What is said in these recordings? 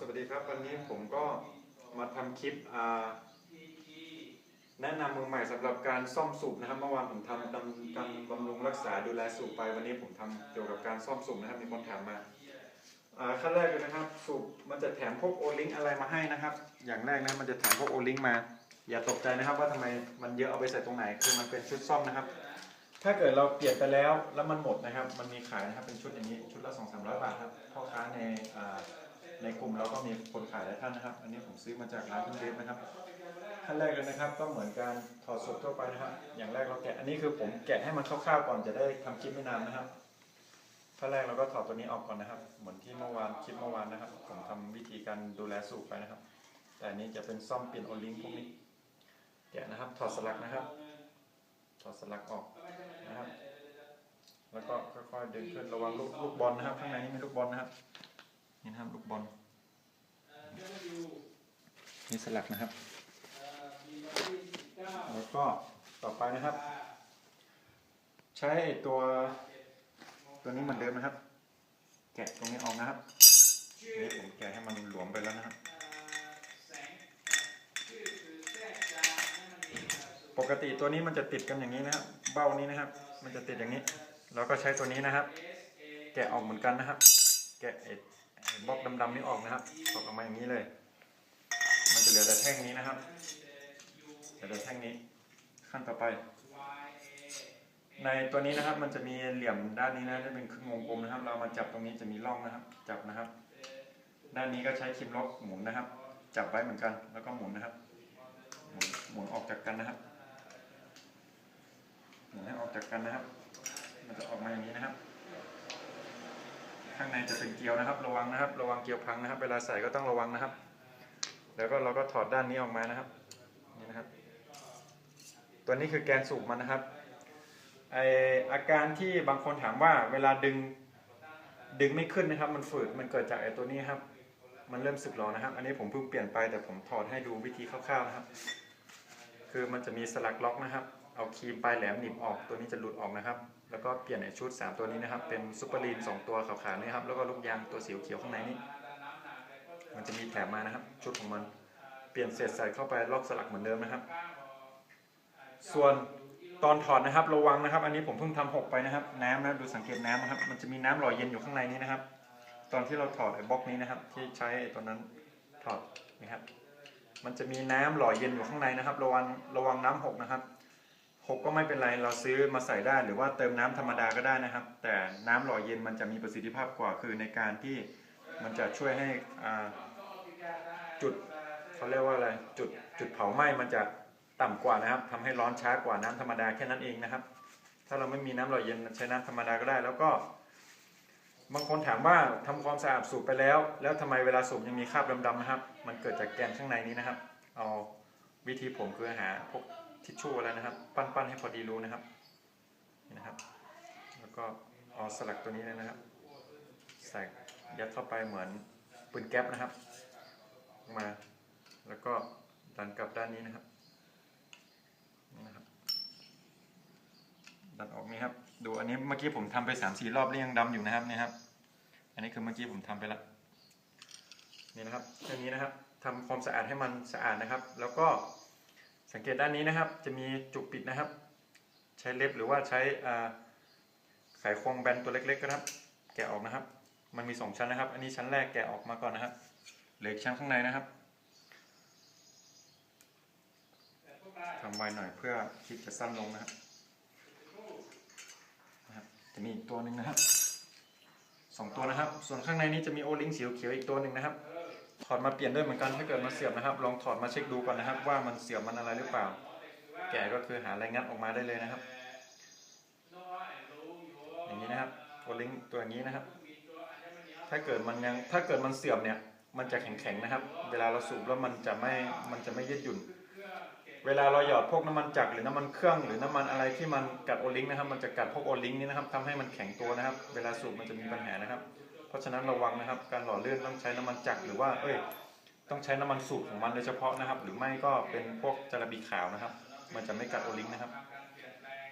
สวัสดีครับ วันนี้ผมก็มาทำคลิปแนะนำมือใหม่สำหรับการซ่อมสูบนะครับ เมื่อวานผมทำการบำรุงรักษาดูแลสูบไป วันนี้ผมทำเกี่ยวกับการซ่อมสูบนะครับมีคนถามมาขั้นแรกเลยนะครับ สูบมันจะแถมพวกโอลิงอะไรมาให้นะครับ อย่างแรกนะมันจะแถมพวกโอลิงมา อย่าตกใจนะครับว่าทำไมมันเยอะเอาไปใส่ตรงไหน คือมันเป็นชุดซ่อมนะครับ ถ้าเกิดเราเปลี่ยนไปแล้วแล้วมันหมดนะครับ มันมีขายนะครับเป็นชุดอย่างนี้ชุดละ2 3 0 0บาทครับพ่อค้าใน ในกลุ่มเราก็มีคนขายหลายท่านนะครับ อันนี้ผมซื้อมาจากร้านคุณเดฟนะครับขั้นแรกเลยนะครับ ก็เหมือนการถอดสูบทั่วไปนะครับ อย่างแรกเราแกะอันนี้คือผมแกะให้มันคร่าวๆก่อนจะได้ทำคลิปไม่นานนะครับขั้นแรกเราก็ถอดตัวนี้ออกก่อนนะครับ เหมือนที่เมื่อวานคลิปเมื่อวานนะครับ ผมทำวิธีการดูแลสูบไปนะครับ แต่อันนี้จะเป็นซ่อมเปลี่ยนโอลิงพวกนี้แกะนะครับ ถอดสลักนะครับ ถอดสลักออกนะครับ แล้วก็ค่อยๆดึงขึ้นระวังลูกลูกบอลนะครับ ข้างในนี้มีลูกบอลนะครับ นี่นะครับลูกบอลนี่สลักนะครับ แล้วก็ต่อไปนะครับ ใช้ตัวตัวนี้เหมือนเดิมนะครับ แกะตรงนี้ออกนะครับนี่ผมแกะให้มันหลวมไปแล้วนะครับ ปกติตัวนี้มันจะติดกันอย่างนี้นะครับ เบ้านี้นะครับ มันจะติดอย่างนี้ แล้วก็ใช้ตัวนี้นะครับ แกะออกเหมือนกันนะครับ แกะไอ้ไอ้ บล็อกดำๆนี้ออกนะครับออกออกมาอย่างนี้เลย มันจะเหลือแต่แท่งนี้นะครับเหลือแต่แท่งนี้ ขั้นต่อไป ในตัวนี้นะครับ มันจะมีเหลี่ยมด้านนี้นะจะเป็นครึ่งวงกลมนะครับ เรามาจับตรงนี้จะมีร่องนะครับ จับนะครับ ด้านนี้ก็ใช้ครีมล็อกหมุนนะครับ จับไว้เหมือนกัน แล้วก็หมุนนะครับ หมุนหมุนออกจากกันนะครับหมุนให้ออกจากกันนะครับ มันจะออกมาอย่างนี้นะครับ ข้างในจะเป็นเกลียวนะครับ ระวังนะครับ ระวังเกลียวพังนะครับ เวลาใส่ก็ต้องระวังนะครับ แล้วก็เราก็ถอดด้านนี้ออกมานะครับ นี่นะครับ ตัวนี้คือแกนสูบมันนะครับ ไออาการที่บางคนถามว่าเวลาดึง ดึงไม่ขึ้นนะครับ มันฝืด มันเกิดจากไอตัวนี้ครับ มันเริ่มสึกหรอนะครับ อันนี้ผมเพิ่งเปลี่ยนไปแต่ผมถอดให้ดูวิธีคร่าวๆนะครับ คือมันจะมีสลักล็อกนะครับ เอาครีมปลายแหลมหนีบออกตัวนี้จะหลุดออกนะครับ แล้วก็เปลี่ยนไอชุด 3 ตัวนี้นะครับ เป็นซุปเปอร์ลีน2ตัวขาวๆนี่ครับ แล้วก็ลูกยางตัวสีเขียวข้างในนี้ มันจะมีแถมมานะครับ ชุดของมัน เปลี่ยนเสร็จใส่เข้าไปล็อกสลักเหมือนเดิมนะครับ ส่วนตอนถอดนะครับระวังนะครับ อันนี้ผมเพิ่งทำหกไปนะครับ น้ำนะดูสังเกตน้ำนะครับ มันจะมีน้ำหล่อเย็นอยู่ข้างในนี้นะครับ ตอนที่เราถอดไอ้บล็อกนี้นะครับ ที่ใช้ไอ้ตัวนั้นถอดนะครับ มันจะมีน้ำหล่อเย็นอยู่ข้างในนะครับ ระวังระวังน้ำหกนะครับ หกก็ไม่เป็นไรเราซื้อมาใส่ได้หรือว่าเติมน้ำธรรมดาก็ได้นะครับ แต่น้ำหล่อเย็นมันจะมีประสิทธิภาพกว่าคือในการที่มันจะช่วยให้จุดเขาเรียกว่าอะไรจุดจุดเผาไหม้มันจะต่ำกว่านะครับทำให้ร้อนช้ากว่าน้ำธรรมดาแค่นั้นเองนะครับ ถ้าเราไม่มีน้ำหล่อเย็นใช้น้ำธรรมดาก็ได้ แล้วก็ บางคนถามว่าทำความสะอาดสูบไปแล้ว แล้วทำไมเวลาสูบยังมีคราบดำๆนะครับ มันเกิดจากแกนข้างในนี้นะครับ เอาวิธีผมคือหาพวก ทิชชู่อะไรนะครับ ปั้นๆให้พอดีรูนะครับนี่นะครับ แล้วก็เอาสลักตัวนี้เลยนะครับ ใส่ยัดเข้าไปเหมือนปืนแก๊ปนะครับ มาแล้วก็ดันกลับด้านนี้นะครับนี่นะครับ ดันออกนี่ครับ ดูอันนี้เมื่อกี้ผมทำไปสามสี่รอบแล้วยังดำอยู่นะครับนี่ครับ อันนี้คือเมื่อกี้ผมทำไปแล้วนี่นะครับแค่นี้นะครับทำความสะอาดให้มันสะอาดนะครับ แล้วก็ สังเกตด้านนี้นะครับ จะมีจุกปิดนะครับ ใช้เล็บหรือว่าใช้อ่าไขควงแบนตัวเล็กๆก็ครับ แกะออกนะครับ มันมีสองชั้นนะครับ อันนี้ชั้นแรกแกะออกมาก่อนนะครับ เหลืออกชั้นข้างในนะครับทำไวหน่อยเพื่อคลิปจะสั้นลงนะครับนะครับ จะมีอีกตัวหนึ่งนะครับสองตัวนะครับ ส่วนข้างในนี้จะมีโอลิงสีเขียวอีกตัวหนึ่งนะครับ ถอดมาเปลี่ยนด้วยเหมือนกันถ้าเกิดมาเสียบนะครับ ลองถอดมาเช็คดูก่อนนะครับ ว่ามันเสียบมันอะไรหรือเปล่า แกะก็คือหาอะไรงัดออกมาได้เลยนะครับ อย่างนี้นะครับโอลิงตัวนี้นะครับ ถ้าเกิดมันยังถ้าเกิดมันเสื่อมเนี่ยมันจะแข็งๆนะครับ เวลาเราสูบแล้วมันจะไม่มันจะไม่ยืดหยุ่น เวลาเราหยอดพวกน้ำมันจักรหรือน้ำมันเครื่องหรือน้ำมันอะไรที่มันกัดโอลิงนะครับ มันจะกัดพวกโอลิงนี้นะครับทำให้มันแข็งตัวนะครับ เวลาสูบมันจะมีปัญหานะครับ เพราะฉะนั้นระวังนะครับ การหล่อเลื่อนต้องใช้น้ำมันจักรหรือว่าเอ้ยต้องใช้น้ำมันสูตรของมันโดยเฉพาะนะครับ หรือไม่ก็เป็นพวกจารบีขาวนะครับ มันจะไม่กัดโอลิงนะครับ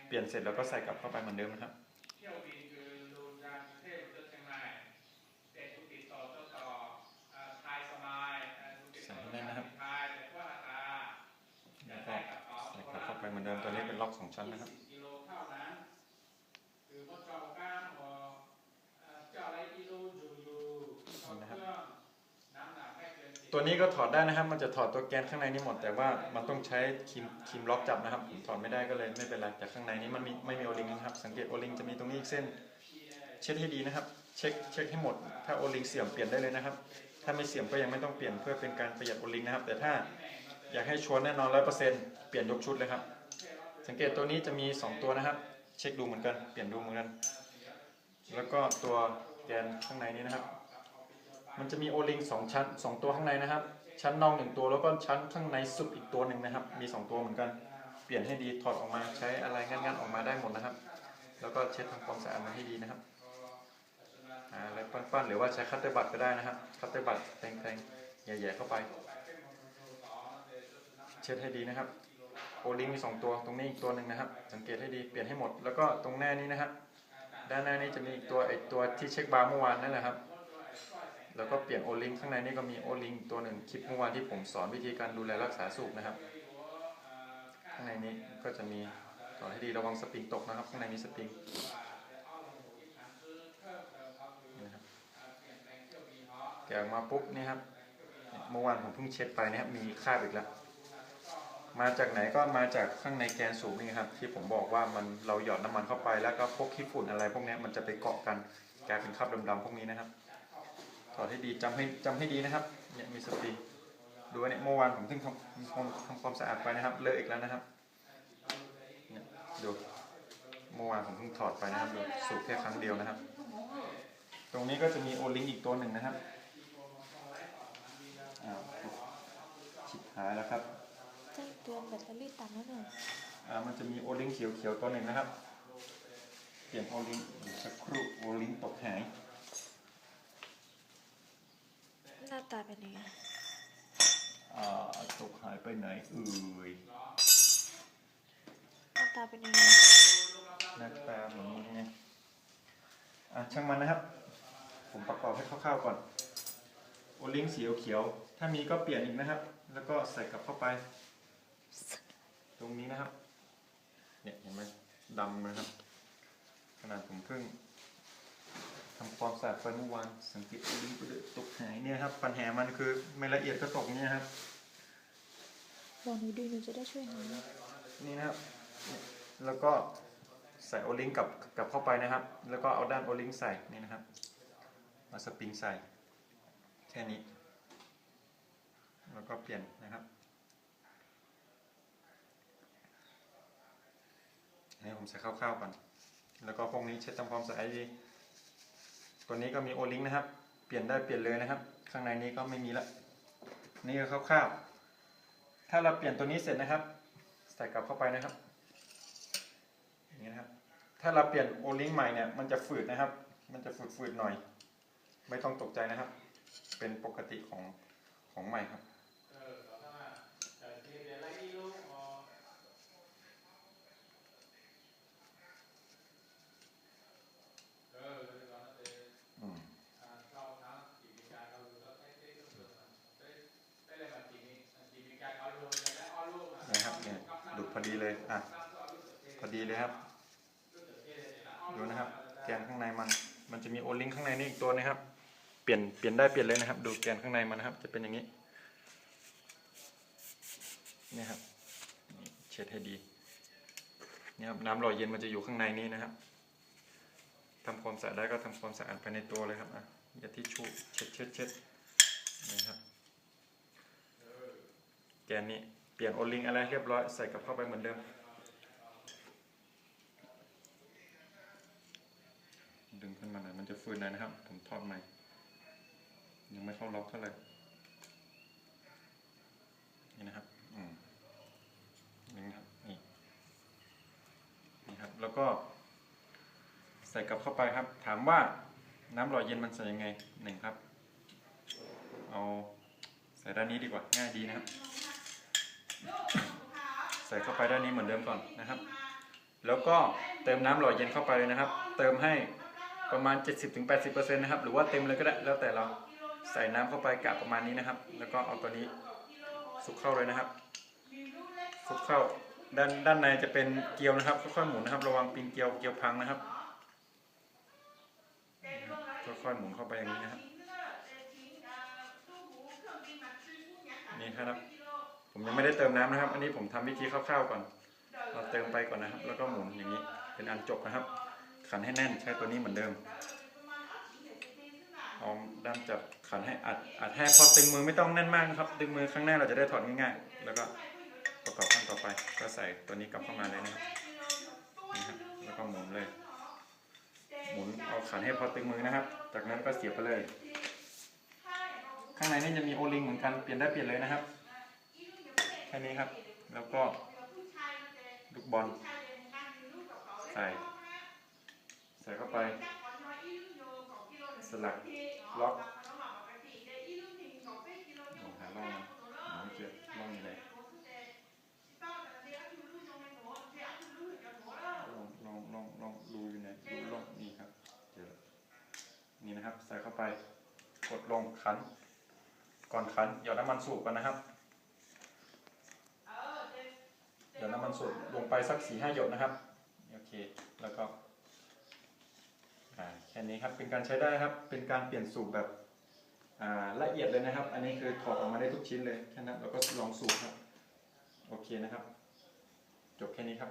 เปลี่ยนเสร็จแล้วก็ใส่กลับเข้าไปเหมือนเดิมนะครับใส่กลับเข้าไปเหมือนเดิมตัวนี้เป็นล็อกสองชั้นนะครับ ตัวนี้ก็ถอดได้นะครับ มันจะถอดตัวแกนข้างในนี้หมด แต่ว่ามันต้องใช้ครีมครีมล็อกจับนะครับผมถอดไม่ได้ก็เลยไม่เป็นไร แต่ข้างในนี้มันมีไม่มีโอลิงนะครับ สังเกตโอลิงจะมีตรงนี้อีกเส้น เช็ดให้ดีนะครับ เช็คเช็คให้หมด ถ้าโอลิงเสื่อมเปลี่ยนได้เลยนะครับ ถ้าไม่เสื่อมก็ยังไม่ต้องเปลี่ยนเพื่อเป็นการประหยัดโอลิงนะครับ แต่ถ้าอยากให้ชัวร์แน่นอนร้อยเปอร์เซ็นต์เปลี่ยนยกชุดเลยครับ สังเกตตัวนี้จะมี 2 ตัวนะครับ เช็คดูเหมือนกัน เปลี่ยนดูเหมือนกัน แล้วก็ตัวแกนข้างในนี้นะครับ มันจะมีโอลิงสองชั้นสองตัวข้างในนะครับ ชั้นนอกหนึ่งตัวแล้วก็ชั้นข้างในสุดอีกตัวหนึ่งนะครับ มีสองตัวเหมือนกัน เปลี่ยนให้ดีถอดออกมาใช้อะไรงั้นๆออกมาได้หมดนะครับ แล้วก็เช็ดทำความสะอาดมันให้ดีนะครับอ่าแล้วปั้นๆหรือว่าใช้คัตเตอร์บัตก็ได้นะครับ คัตเตอร์บัตแทงๆแย่ๆเข้าไป เช็ดให้ดีนะครับโอลิงมีสองตัวตรงนี้อีกตัวหนึ่งนะครับ สังเกตให้ดีเปลี่ยนให้หมดแล้วก็ตรงหน้านี้นะครับด้านหน้านี้จะมีอีกตัวไอตัวที่เช็คบาร์เมื่อวานนั่นแหละครับ แล้วก็เปลี่ยนโอลิงข้างในนี่ก็มีโอลิงตัวหนึ่งคลิปเมื่อวานที่ผมสอนวิธีการดูแลรักษาสูบนะครับ ข้างในนี้ก็จะมีสอนให้ดีระวังสปริงตกนะครับ ข้างในมีสปริงนี่นะครับแกะออกมาปุ๊บนี่ครับเมื่อวานผมเพิ่งเช็ดไปนะครับมีคราบอีกแล้วมาจากไหนก็มาจากข้างในแกนสูบนี่ครับ ที่ผมบอกว่ามันเราหยอดน้ำมันเข้าไปแล้วก็พวกขี้ฝุ่นอะไร พวกนี้มันจะไปเกาะกันกลายเป็นคราบดำๆพวกนี้นะครับ ถอดให้ดีจำให้จำให้ดีนะครับเนี่ยมีสปริงดูว่าเนี่ยเมื่อวานผมเพิ่งทำทำทำความสะอาดไปนะครับเลอะอีกแล้วนะครับเนี่ยดูเมื่อวานผมเพิ่งถอดไปนะครับดูสูบแค่ครั้งเดียวนะครับ ตรงนี้ก็จะมีโอลิงอีกตัวหนึ่งนะครับอ้าวชิบหายแล้วครับแจ้งเตือนแบตเตอรี่ต่ำแล้วหนึ่งอ่ามันจะมีโอลิงเขียวๆตัวหนึ่งนะครับ เปลี่ยนโอลิงเดี๋ยวสักครู่โอลิงตกหาย หน้าตาเป็นยังไงอ่าตกหายไปไหนเอ่ยหน้าตาเป็นยังไงหน้าตาเหมือนไงอะช่างมันนะครับ ผมประกอบให้คร่าวๆก่อน โอลิงสีเขียวๆถ้ามีก็เปลี่ยนอีกนะครับ แล้วก็ใส่กลับเข้าไป ตรงนี้นะครับ เนี่ยเห็นไหมดำนะครับ ขนาดผมเพิ่ง ทำความสะอาดไปเมื่อวานสังเกตโอลิงไปเลยตกหายเนี่ยครับ ปัญหามันคือไม่ละเอียดก็ตกเนี่ยครับบอกหนูดีหนูจะได้ช่วยหานี่นะครับเนี่ยแล้วก็ใส่โอลิงกลับกลับเข้าไปนะครับ แล้วก็เอาด้านโอลิงใส่นี่นะครับเอาสปริงใส่แค่นี้ แล้วก็เปลี่ยนนะครับอันนี้ผมใส่คร่าวๆก่อนแล้วก็พวกนี้เช็ดทำความสะอาดดี ตัวนี้ก็มีโอลิงนะครับ เปลี่ยนได้เปลี่ยนเลยนะครับ ข้างในนี้ก็ไม่มีละ นี่ก็คร่าวๆ ถ้าเราเปลี่ยนตัวนี้เสร็จนะครับ ใส่กลับเข้าไปนะครับอย่างนี้นะครับ ถ้าเราเปลี่ยนโอลิงใหม่เนี่ย มันจะฝืดนะครับ มันจะฝืดๆหน่อย ไม่ต้องตกใจนะครับ เป็นปกติของของใหม่ครับ อืมนะครับเนี่ยดุดพ อดีเลย อะ พอดีเลยครับ ดูนะครับ แกนข้างในมัน มันจะมีโอลิงข้างในนี่อีกตัวนะครับ เปลี่ยน เปลี่ยนได้เปลี่ยนเลยนะครับ ดูแกนข้างในมันนะครับ จะเป็นอย่างนี้ นี่ครับ เช็ดให้ดี นี่ครับ น้ำหล่อเย็นมันจะอยู่ข้างในนี้นะครับทำความสะอาดได้ก็ทำความสะอาดภายในตัวเลยครับ อะอย่าที่ชูเช็ดเช็ดเช็ดนี่ครับ แกนนี้ เปลี่ยนโอลิงอะไรเรียบร้อยใส่กลับเข้าไปเหมือนเดิม ดึงขึ้นมาหน่อยมันจะฟืนหน่อยนะครับ ผมทอดใหม่ ยังไม่เข้าล็อกเท่าไหร่นี่นะครับอืมนี่นะครับนี่นี่ครับ แล้วก็ ใส่กลับเข้าไปครับ ถามว่าน้ำหล่อเย็นมันใส่ยังไงหนึ่งครับ เอาใส่ด้านนี้ดีกว่าง่ายดีนะครับ ใส่เข้าไปด้านนี้เหมือนเดิมก่อนนะครับ แล้วก็เติมน้ำหล่อเย็นเข้าไปเลยนะครับ เติมให้ประมาณ 70-80%นะครับ หรือว่าเต็มเลยก็ได้ แล้วแต่เราใส่น้ำเข้าไปกะประมาณนี้นะครับ แล้วก็เอาตัวนี้สุกเข้าเลยนะครับ สุกเข้าด้านด้านในจะเป็นเกลียวนะครับ ค่อยๆหมุนนะครับ ระวังปิงเกลียวเกลียวพังนะครับ ค่อยๆหมุนเข้าไปอย่างนี้นะครับ นี่ครับ ผมยังไม่ได้เติมน้ำนะครับ อันนี้ผมทำวิธีคร่าวๆก่อน เราเติมไปก่อนนะครับ แล้วก็หมุนอย่างนี้ เป็นอันจบนะครับ ขันให้แน่นใช้ตัวนี้เหมือนเดิม เอาด้ามจับขันให้อัดอัดให้พอตึงมือไม่ต้องแน่นมากนะครับ ดึงมือข้างหน้าเราจะได้ถอดง่ายๆ แล้วก็ประกอบขั้นต่อไป ก็ใส่ตัวนี้กลับเข้ามาเลยนะครับนี่ครับแล้วก็หมุนเลย หมุนเอาขันให้พอตึงมือนะครับ จากนั้นก็เสียบไปเลย ข้างในนี่จะมีโอลิงเหมือนกัน เปลี่ยนได้เปลี่ยนเลยนะครับ แค่นี้ครับ แล้วก็ลูกบอล ใส่ ใส่เข้าไป สลักล็อกหาล่องมันหาไม่เจอล่องอยู่ไหนลองลองลองดูอยู่ไหนดูล่องนี่ครับเจอนี่นะครับ ใส่เข้าไป กดลงขัน ก่อนขันหยอดน้ำมันสูบกันนะครับ หยอดน้ำมันสูบลงไปสักสี่ห้าหยดนะครับโอเคแล้วก็อ่าแค่นี้ครับเป็นการใช้ได้ครับ เป็นการเปลี่ยนสูบแบบอ่าละเอียดเลยนะครับ อันนี้คือถอดออกมาได้ทุกชิ้นเลยแค่นั้นเราก็ลองสูบครับโอเคนะครับ จบแค่นี้ครับ